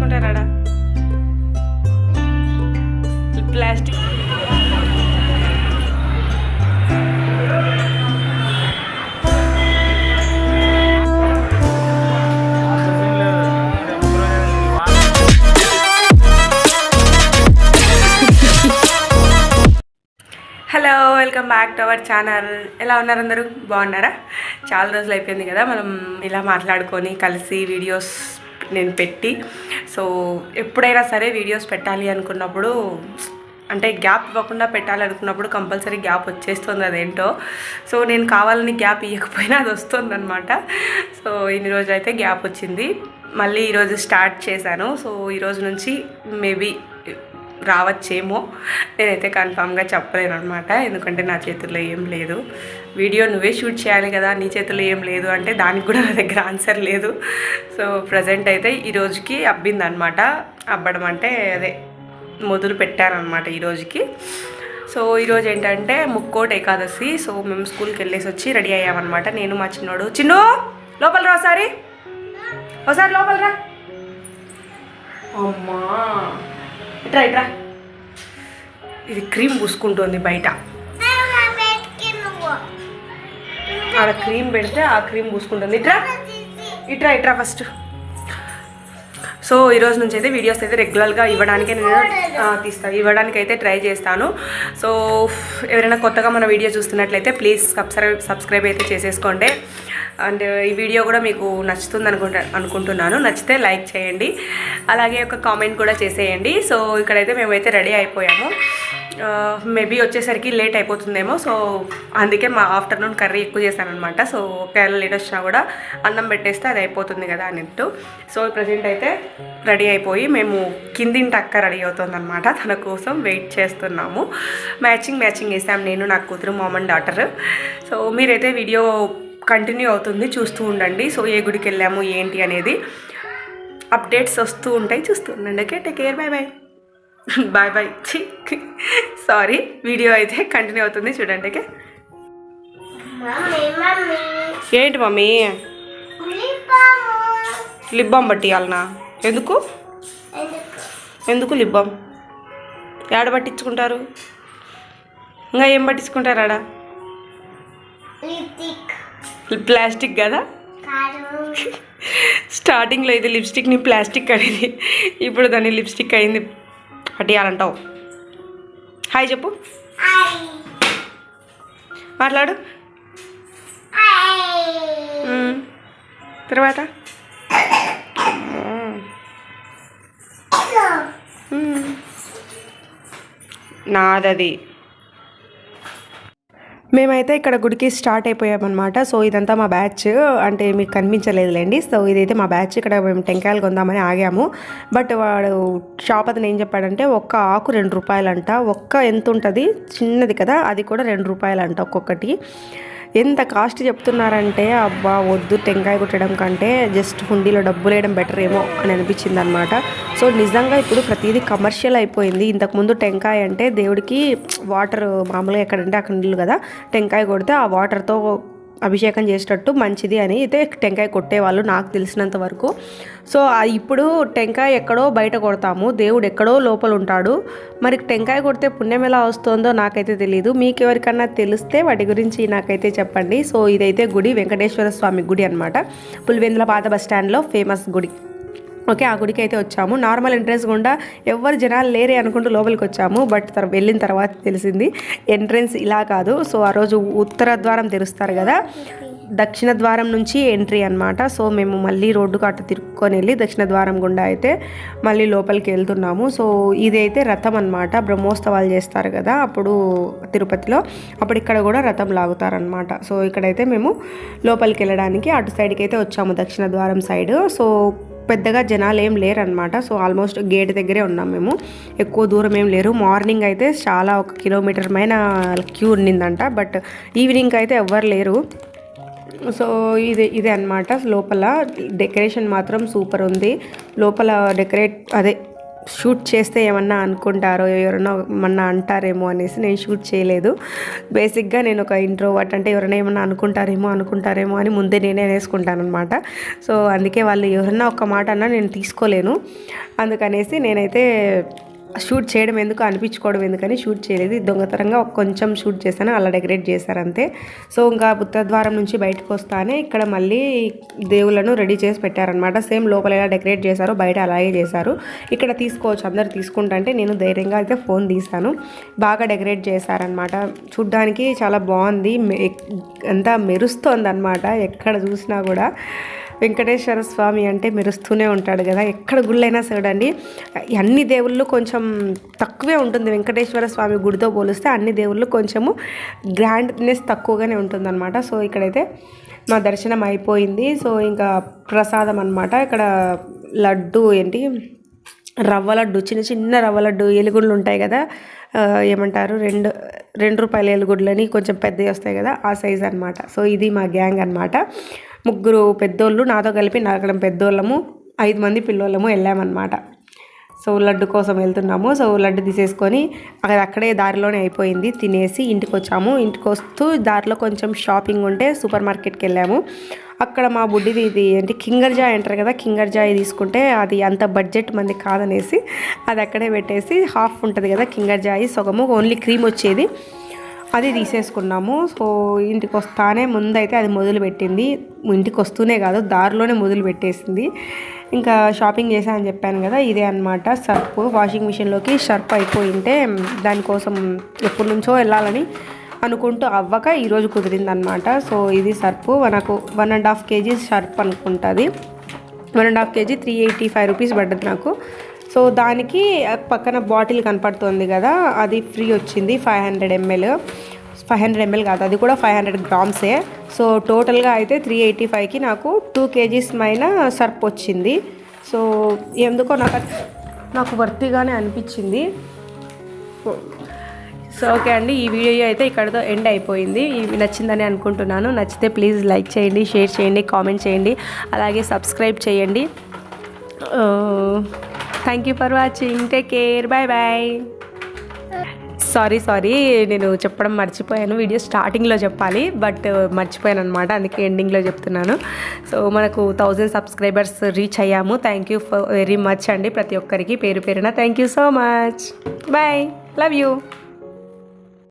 పట్టించుకుంటారాడా plastic. Hello welcome back to our channel. ఎలా ఉన్నారు అందరూ? బాగున్నారా? చాలా రోజులు అయిపోయింది కదా మనం ఇలా మాట్లాడుకొని కలిసి వీడియోస్ నేను పెట్టి సో ఎప్పుడైనా సరే వీడియోస్ పెట్టాలి అనుకున్నప్పుడు అంటే గ్యాప్ ఇవ్వకుండా పెట్టాలి అనుకున్నప్పుడు కంపల్సరీ గ్యాప్ వచ్చేస్తుంది అదేంటో. సో నేను కావాలని గ్యాప్ ఇవ్వకపోయినా అది వస్తుందన్నమాట. సో ఇన్ని రోజులైతే గ్యాప్ వచ్చింది. మళ్ళీ ఈరోజు స్టార్ట్ చేశాను. సో ఈరోజు నుంచి మేబీ రావచ్చేమో. నేనైతే కన్ఫామ్గా చెప్పలేను అనమాట ఎందుకంటే నా చేతుల్లో ఏం లేదు. వీడియో నువ్వే షూట్ చేయాలి కదా నీ చేతుల్లో ఏం లేదు అంటే దానికి కూడా నా దగ్గర ఆన్సర్ లేదు. సో ప్రజెంట్ అయితే ఈ రోజుకి అబ్బిందనమాట అబ్బడం అంటే అదే మొదలు పెట్టానమాట ఈ రోజుకి. సో ఈరోజు ఏంటంటే ముక్కోటి ఏకాదశి. సో మేము స్కూల్కి వెళ్ళేసి వచ్చి రెడీ అయ్యామన్నమాట. నేను మా చిన్నోడు. చిన్ను లోపల రా ఒకసారి. ఒకసారి లోపల రా. అమ్మా. ఇట్రా ఇట్రా. ఇది క్రీమ్ పూసుకుంటుంది బయట. ఆడ క్రీమ్ పెడితే ఆ క్రీమ్ పూసుకుంటుంది. ఇట్రా. ఇట్రా ఇట్రా ఫస్ట్. సో ఈ రోజు నుంచి అయితే వీడియోస్ అయితే రెగ్యులర్గా ఇవ్వడానికి నేను తీస్తాను ఇవ్వడానికి అయితే ట్రై చేస్తాను. సో ఎవరైనా కొత్తగా మన వీడియో చూస్తున్నట్లయితే ప్లీజ్ సబ్స్క్రైబ్ సబ్స్క్రైబ్ అయితే చేసేసుకోండి. అండ్ ఈ వీడియో కూడా మీకు నచ్చుతుంది అనుకుంటా అనుకుంటున్నాను. నచ్చితే లైక్ చేయండి. అలాగే ఒక కామెంట్ కూడా చేసేయండి. సో ఇక్కడైతే మేమైతే రెడీ అయిపోయాము. మేబీ వచ్చేసరికి లేట్ అయిపోతుందేమో. సో అందుకే మా ఆఫ్టర్నూన్ కర్రీ ఎక్కువ చేశానమాట సో ఒకవేళ లేట్ వచ్చినా కూడా అన్నం పెట్టేస్తే అది అయిపోతుంది కదా అన్నట్టు. సో ప్రజెంట్ అయితే రెడీ అయిపోయి మేము కిందింటి అక్క రెడీ అవుతుందన్నమాట. తన కోసం వెయిట్ చేస్తున్నాము. మ్యాచింగ్ మ్యాచింగ్ వేసాం. నేను నా కూతురు మామన్ డాటర్. సో మీరైతే వీడియో కంటిన్యూ అవుతుంది. చూస్తూ ఉండండి. సో ఏ గుడికి వెళ్ళాము ఏంటి అనేది అప్డేట్స్ వస్తూ ఉంటాయి. చూస్తూ ఉండండి. Okay? Take care. Bye bye bye bye ఛీ. సారీ. వీడియో అయితే కంటిన్యూ అవుతుంది. చూడండి. ఓకే? ఏంటి మమ్మీ? Lip balm పట్టియాలనా? ఎందుకు? ఎందుకు లిప్ బామ్? ఏడ పట్టించుకుంటారు? ఇంకా ఏం పట్టించుకుంటారు ఆడ? ప్లాస్టిక్ కదా? స్టార్టింగ్లో ఇది లిప్స్టిక్ని ప్లాస్టిక్ అనేది ఇప్పుడు దాన్ని లిప్స్టిక్ అయింది. పట్టియాలంటావు. హాయ్ చెప్పు. మాట్లాడు. తర్వాత. నాదది. మేమైతే ఇక్కడ గుడికి స్టార్ట్ అయిపోయామన్నమాట. సో ఇదంతా మా బ్యాచ్ అంటే మీకు కనిపించలేదులేండి. సో ఇదైతే మా బ్యాచ్ ఇక్కడ మేము టెంకాయలు కొందామని ఆగాము. బట్ వాడు షాప్ అతను ఏం చెప్పాడంటే ఒక్క ఆకు రెండు రూపాయలంట. ఒక్క ఎంత ఉంటుంది చిన్నది కదా అది కూడా రెండు రూపాయలంట ఒక్కొక్కటి. ఎంత కాస్ట్ చెప్తున్నారంటే అబ్బా వద్దు టెంకాయ కుట్టడం కంటే జస్ట్ హుండీలో డబ్బులు వేయడం బెటర్ ఏమో అని అనిపించింది అనమాట సో నిజంగా ఇప్పుడు ప్రతిదీ కమర్షియల్ అయిపోయింది. ఇంతకుముందు టెంకాయ అంటే దేవుడికి వాటర్ మామూలుగా ఎక్కడంటే అక్కడ నీళ్ళు కదా టెంకాయ కొడితే ఆ వాటర్తో అభిషేకం చేసేటట్టు మంచిది అని అయితే టెంకాయ కొట్టేవాళ్ళు నాకు తెలిసినంత వరకు. సో ఇప్పుడు టెంకాయ ఎక్కడో బయట కొడతాము. దేవుడు ఎక్కడో లోపల ఉంటాడు. మరి టెంకాయ కొడితే పుణ్యం ఎలా వస్తుందో నాకైతే తెలియదు మీకు ఎవరికన్నా తెలిస్తే వాటి గురించి నాకైతే చెప్పండి. సో ఇదైతే గుడి వెంకటేశ్వర స్వామి గుడి అనమాట పులివెందుల పాత బస్ స్టాండ్లో ఫేమస్ గుడి. ఓకే ఆ గుడికి అయితే వచ్చాము. నార్మల్ ఎంట్రెన్స్ గుండా ఎవరు జనాలు లేరే అనుకుంటూ లోపలికి వచ్చాము. బట్ తర్వాత వెళ్ళిన తర్వాత తెలిసింది ఎంట్రెన్స్ ఇలా కాదు. సో ఆ రోజు ఉత్తర ద్వారం తెరుస్తారు కదా దక్షిణ ద్వారం నుంచి ఎంట్రీ అనమాట సో మేము మళ్ళీ రోడ్డుకు అటు తిరుక్కొని వెళ్ళి దక్షిణ ద్వారం గుండా అయితే మళ్ళీ లోపలికి వెళ్తున్నాము. సో ఇది అయితే రథం అనమాట బ్రహ్మోత్సవాలు చేస్తారు కదా అప్పుడు తిరుపతిలో. అప్పుడు ఇక్కడ కూడా రథం లాగుతారనమాట సో ఇక్కడైతే మేము లోపలికి వెళ్ళడానికి అటు సైడ్కి అయితే వచ్చాము దక్షిణ ద్వారం సైడ్. సో పెద్దగా జనాలు ఏం లేరనమాట సో ఆల్మోస్ట్ గేట్ దగ్గరే ఉన్నాం మేము. ఎక్కువ దూరం ఏం లేరు. మార్నింగ్ అయితే చాలా ఒక కిలోమీటర్ పైన క్యూ ఉండిందంట బట్ ఈవినింగ్ అయితే ఎవ్వరు లేరు. సో ఇది ఇదే అనమాట లోపల డెకరేషన్ మాత్రం సూపర్ ఉంది. లోపల డెకరేట్ అదే షూట్ చేస్తే ఏమన్నా అనుకుంటారో ఎవరైనా ఏమన్నా అంటారేమో అనేసి నేను షూట్ చేయలేదు. బేసిక్గా నేను ఒక ఇంట్రోవర్ట్ అంటే ఎవరైనా ఏమన్నా అనుకుంటారేమో అనుకుంటారేమో అని ముందే నేనే వేసుకుంటాను అనమాట సో అందుకే వాళ్ళు ఎవరన్నా ఒక మాట అన్నా నేను తీసుకోలేను. అందుకనేసి నేనైతే షూట్ చేయడం ఎందుకు అనిపించుకోవడం ఎందుకని షూట్ చేయలేదు. దొంగతనంగా ఒక కొంచెం షూట్ చేశాను అలా డెకరేట్ చేశారంతే సో ఇంకా బుద్ధద్వారం నుంచి బయటకు వస్తానే ఇక్కడ మళ్ళీ దేవుళ్ళను రెడీ చేసి పెట్టారనమాట సేమ్ లోపల ఎలా డెకరేట్ చేశారో బయట అలాగే చేశారు. ఇక్కడ తీసుకోవచ్చు అందరు తీసుకుంటుంటే నేను ధైర్యంగా అయితే ఫోన్ తీశాను. బాగా డెకరేట్ చేశారనమాట చూడ్డానికి చాలా బాగుంది మె- అంతా మెరుస్తోందనమాట ఎక్కడ చూసినా కూడా. వెంకటేశ్వర స్వామి అంటే మెరుస్తూనే ఉంటాడు కదా. ఎక్కడ గుళ్ళైనా సరేనండి అన్ని దేవుళ్ళు కొంచెం తక్కువే ఉంటుంది. వెంకటేశ్వర స్వామి గుడితో పోలిస్తే అన్ని దేవుళ్ళు కొంచెము గ్రాండ్నెస్ తక్కువగానే ఉంటుందన్నమాట. సో ఇక్కడైతే మా దర్శనం అయిపోయింది. సో ఇంకా ప్రసాదం అనమాట ఇక్కడ లడ్డు ఏంటి రవ్వ లడ్డు చిన్న చిన్న రవ్వ లడ్డు ఎలుగుళ్ళు ఉంటాయి కదా. ఏమంటారు రెండు రెండు రూపాయల ఎలుగుడ్లని కొంచెం పెద్దవి వస్తాయి కదా ఆ సైజ్ అనమాట సో ఇది మా గ్యాంగ్ అనమాట ముగ్గురు పెద్దోళ్ళు నాతో కలిపి నరకడం పెద్దోళ్ళము ఐదు మంది పిల్లోళ్ళము వెళ్ళామన్నమాట. సో లడ్డు కోసం వెళ్తున్నాము. సో లడ్డు తీసేసుకొని అక్కడ అక్కడే దారిలోనే అయిపోయింది. తినేసి ఇంటికి వచ్చాము ఇంటికి వస్తూ దారిలో కొంచెం షాపింగ్ ఉంటే సూపర్ మార్కెట్కి వెళ్ళాము. అక్కడ మా బుడ్డిది ఇది ఏంటి కింగర్ జాయ్ అంటారు కదా కింగర్ జాయ్ తీసుకుంటే అది అంత బడ్జెట్ మంది కాదనేసి అది అక్కడే పెట్టేసి హాఫ్ ఉంటుంది కదా కింగర్ జాయ్ సగము ఓన్లీ క్రీమ్ వచ్చేది. అది తీసేసుకున్నాము. సో ఇంటికి వస్తానే ముందైతే అది మొదలు పెట్టింది ఇంటికి వస్తూనే కాదు దారిలోనే మొదలు పెట్టేసింది ఇంకా షాపింగ్ చేశా అని చెప్పాను కదా ఇదే అనమాట సర్ప్ వాషింగ్ మిషన్లోకి షర్ప్ అయిపోయింటే దానికోసం ఎప్పటి నుంచో వెళ్ళాలని అనుకుంటూ అవ్వక ఈరోజు కుదిరింది అనమాట సో ఇది సర్పు మనకు one and half KG syrup అనుకుంటుంది. One and half KG three eighty five rupees పడ్డది నాకు. సో దానికి పక్కన బాటిల్ కనపడుతుంది కదా అది ఫ్రీ వచ్చింది five hundred ML five hundred ML కాదు అది కూడా ఫైవ్ హండ్రెడ్ గ్రామ్సే సో టోటల్గా అయితే త్రీ ఎయిటీ ఫైవ్కి నాకు టూ కేజీస్ పైన సర్ప్ వచ్చింది. సో ఎందుకో నాకు నాకు వర్తిగానే అనిపించింది. సో ఓకే అండి ఈ వీడియో అయితే ఇక్కడతో ఎండ్ అయిపోయింది. ఇవి నచ్చిందని అనుకుంటున్నాను. నచ్చితే ప్లీజ్ లైక్ చేయండి షేర్ చేయండి కామెంట్ చేయండి. అలాగే సబ్స్క్రైబ్ చేయండి. Thank you for watching take care bye bye sorry sorry నేను చెప్పడం మర్చిపోయాను. వీడియో స్టార్టింగ్లో చెప్పాలి బట్ uh, మర్చిపోయాను అనమాట అందుకే ఎండింగ్లో చెప్తున్నాను. సో మనకు థౌజండ్ సబ్స్క్రైబర్స్ రీచ్ అయ్యాము. థ్యాంక్ యూ వెరీ మచ్ అండి. ప్రతి ఒక్కరికి పేరు పేరున thank you so much bye love you